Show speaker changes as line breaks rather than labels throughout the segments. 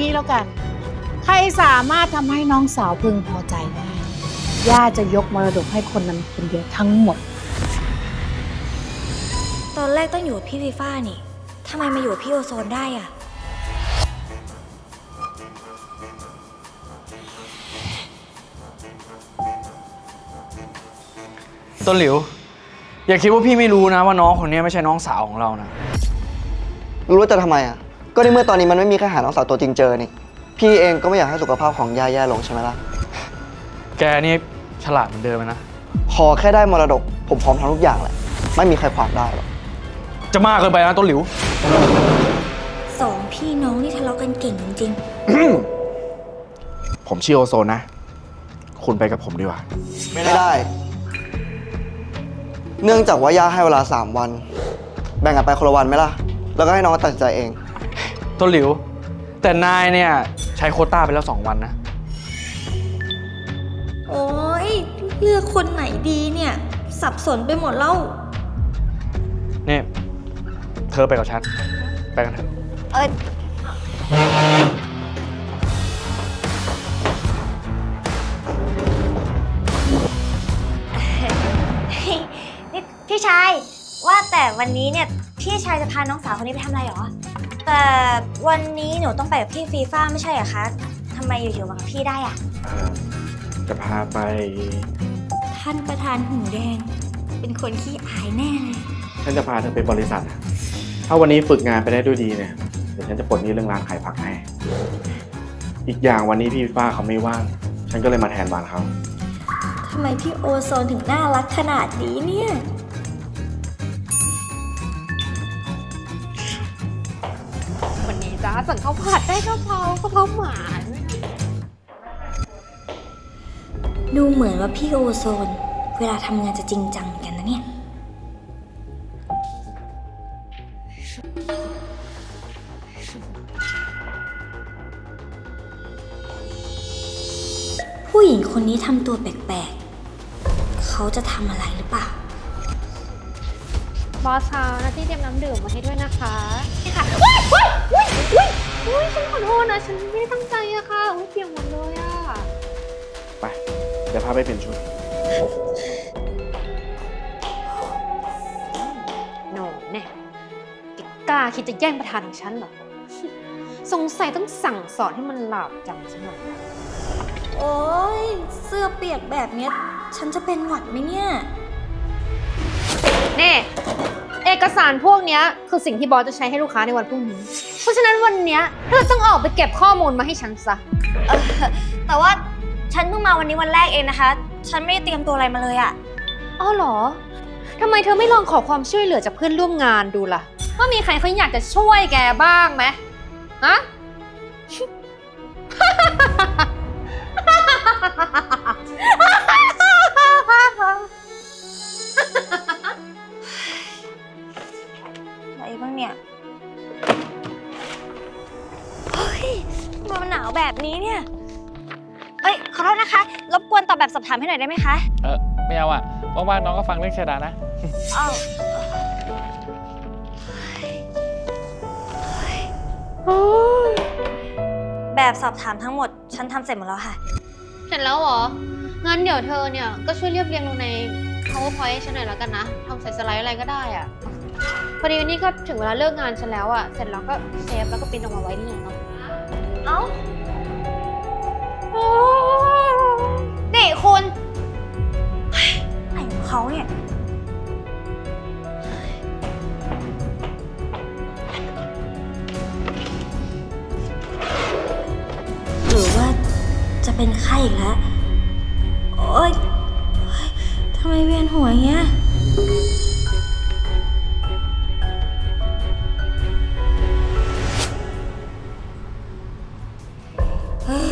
งี้แล้วกัน ใครสามารถทำให้น้องสาวพึงพอใจได้ ย่าจะยกมรดกให้คนนั้นคนเดียวทั้งหมด
ตอนแรกต้องอยู่กับพี่ฟีฟ่านี่ทำไมมาอยู่กับพี่โอโซนได้อะ
ต้นหลิว อย่าคิดว่าพี่ไม่รู้นะว่าน้องคนนี้ไม่ใช่น้องสาวของเรานะ
รู้ว่าจะทำไมอะ ก็ในเมื่อตอนนี้มันไม่มีใครหาน้องสาวตัวจริงเจอนี่ พี่เองก็ไม่อยากให้สุขภาพของยาแย่ลงใช่ไหมล่ะ
แกนี่ฉลาดเหมือนเดิมนะ
ขอแค่ได้มรดก ผมพร้อมทำทุกอย่างแหละ ไม่มีใครขวางได้หรอก
จะมากเกินไปนะต้นหลิว
สองพี่น้องนี่ทะเลาะกันเก่งจริง
ผมชื่อโอโซนนะ คุณไปกับผมดีกว่า
ไม่ได้ เนื่องจากว่าย่าให้เวลา 3 วัน แบ่งกันไปคนละวันไหมล่ะ แล้วก็ให้น้องตัดสินใจเอง
ต้นหลิว แต่นายเนี่ยใช้โควต้าไปแล้วสองวันนะ
ๆโอ้ยเลือกคนไหนดีเนี่ย สับสนไปหมดแล้ว
นี่ เธอไปกับฉัน ไปกันเถอะ
เอ้ยนี่พี่ชาย ว่าแต่วันนี้เนี่ย พี่ชายจะพาน้องสาวคนนี้ไปทำอะไรหรอ แต่วันนี้หนูต้องไปกับพี่ฟีฟ่าไม่ใช่เหรอคะทำไมอยู่ๆมากับพี่ได้อะ
จะพาไป
ท่านประธานหูแดง เป็นคนขี้อายแน่เลย
ฉันจะพาเธอไปบริษัทถ้าวันนี้ฝึกงานไปได้ด้วยดีเนี่ย เดี๋ยวฉันจะปลดหนี้เรื่องร้านขายผักให้ อีกอย่างวันนี้พี่ฟ้าเขาไม่ว่าง ฉันก็เลยมาแทนวานเขา
ทำไมพี่โอโซนถึงน่ารักขนาดนี้เนี่ย
จ้าสั่งข้าวผัดได้กะเพรากะเพราหมา
ดูเหมือนว่าพี่โอโซน เวลาทำงานจะจริงจังเหมือนกันนะเนี่ย ผู้หญิงคนนี้ทำตัวแปลกๆ เขาจะทำอะไรหรือเปล่า
บอสคะหนาที่เตรียมน้ำดื่มมาให้ด้วยนะคะนี่ ค่ะว้ายว้ายว้ายว้ายว้ายฉันขอโทษนะ ฉันไม่ได้ตั้งใจอะค่ะอุ้ยเปียกหมดเลยอะ
ไป เดี๋ยวพาไปเปลี่ยนชุด
โน่แน่แกกล้าคิดจะแย่งประธานของฉันเหรอ สงสัยต้องสั่งสอนให้มันหลาบจำซะหน่อย
โอ้ยเสื้อเปียกแบบเนี้ย ฉันจะเป็นหวัดไหมเนี่ย
เน่ เอกสารพวกเนี้ยคือสิ่งที่บอสจะใช้ให้ลูกค้าในวันพรุ่งนี้ เพราะฉะนั้นวันเนี้ยเธอต้องออกไปเก็บข้อมูลมาให้ฉันซะ
เออแต่ว่าฉันเพิ่งมาวันนี้วันแรกเองนะคะ ฉันไม่ได้เตรียมตัวอะไรมาเลยอะ
อ้าวเหรอ ทำไมเธอไม่ลองขอความช่วยเหลือจากเพื่อนร่วมงานดูล่ะ ว่ามีใครเขาอยากจะช่วยแกบ้างไหมฮะ
อะไร นะคะ รบกวนตอบแบบสอบถามให้หน่อยได้ไหมคะ
เออไม่เอาอะว่างๆน้องก็ฟังเรื่องชาดานะ
อ้าวแบบสอบถามทั้งหมด ฉันทำเสร็จหมดแล้วค่ะ
เสร็จแล้วเหรอ งั้นเดี๋ยวเธอเนี่ยก็ช่วยเรียบเรียงลงใน powerpoint ให้ฉันหน่อยแล้วกันนะทำใส่สไลด์อะไรก็ได้อะพอดีวันนี้ก็ถึงเวลาเลิกงานฉันแล้วอะเสร็จแล้วก็เซฟแล้วก็ปริ้นออกมาไว้นี่เนาะ
เอ้านี่ เขาเนี่ย หรือว่าจะเป็นไข้อีกแล้ว โอ๊ยโอ๊ยทำไมเวียนหัวอย่างเงี้ยเฮ้ย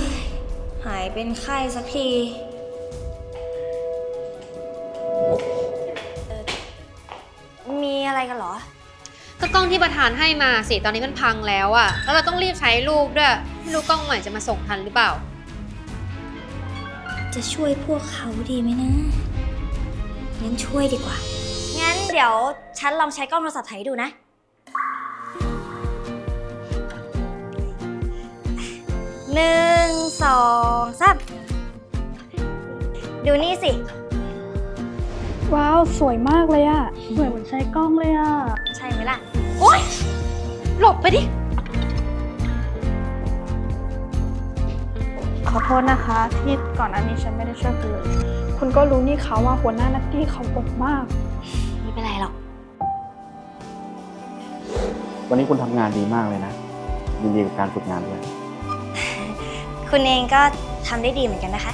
หายเป็นไข้สักที
ก็กล้องที่ประธานให้มาสิ ตอนนี้มันพังแล้วอะแล้วเราต้องรีบใช้รูปด้วย ไม่รู้กล้องใหม่จะมาส่งทันหรือเปล่า
จะช่วยพวกเขาดีไหมนะ งั้นช่วยดีกว่า งั้นเดี๋ยวฉันลองใช้กล้องโทรศัพท์ถ่ายให้ดูนะ หนึ่งสองสามดูนี่สิ
ว้าว สวยมากเลยอะสวยเหมือนใช้กล้องเลยอะ
ใช่ไหมล่ะโอ๊ยหลบไปดิ
ขอโทษนะคะ ที่ก่อนอันนี้ฉันไม่ได้ช่วยคุณเลยคุณก็รู้นี่เขาว่าหัวหน้านัตตี้เขาอบมาก
ไม่เป็นไรหรอก
วันนี้คุณทำงานดีมากเลยนะ ยินดีกับการฝึกงานด้วย
คุณเองก็ทำได้ดีเหมือนกันนะคะ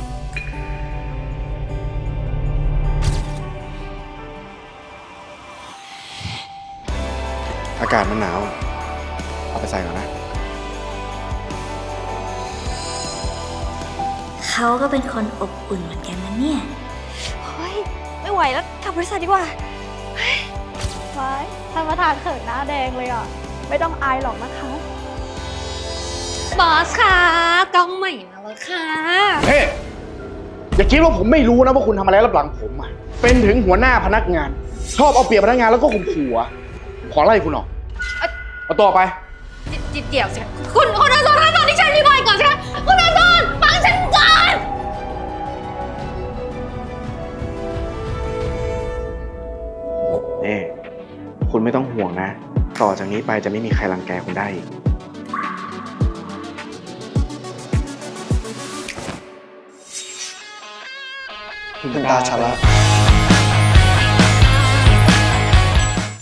อากาศมันหนาวอะเอาไปใส่ก่อนนะ
เขาก็เป็นคนอบอุ่นเหมือนกันนะเนี่ย เฮ้ย ไม่ไหวแล้วกลับบริษัทดีกว่า
ไว้ท่านประธานเขินหน้าแดงเลยอะไม่ต้องอายหรอกนะคะ
บอสค่ะกล้องใหม่มาแล้วค่ะ
เฮ้ยอย่าคิดว่าผมไม่รู้นะว่าคุณทำอะไรรับหลังผมอะ เป็นถึงหัวหน้าพนักงาน ชอบเอาเปรียบพนักงานแล้วก็ข่มขู่อะขอไล่คุณออก เอาตัวออกไป
จิตเดี่ยวสิคะคุณคุณอาซอนฟังที่ฉันอธิบายก่อนสิคะคุณอาซอนฟังฉันก่อน
เอ้คุณไม่ต้องห่วงนะ ต่อจากนี้ไปจะไม่มีใครรังแกคุณได้อีก
ถึงตาฉันแล้ว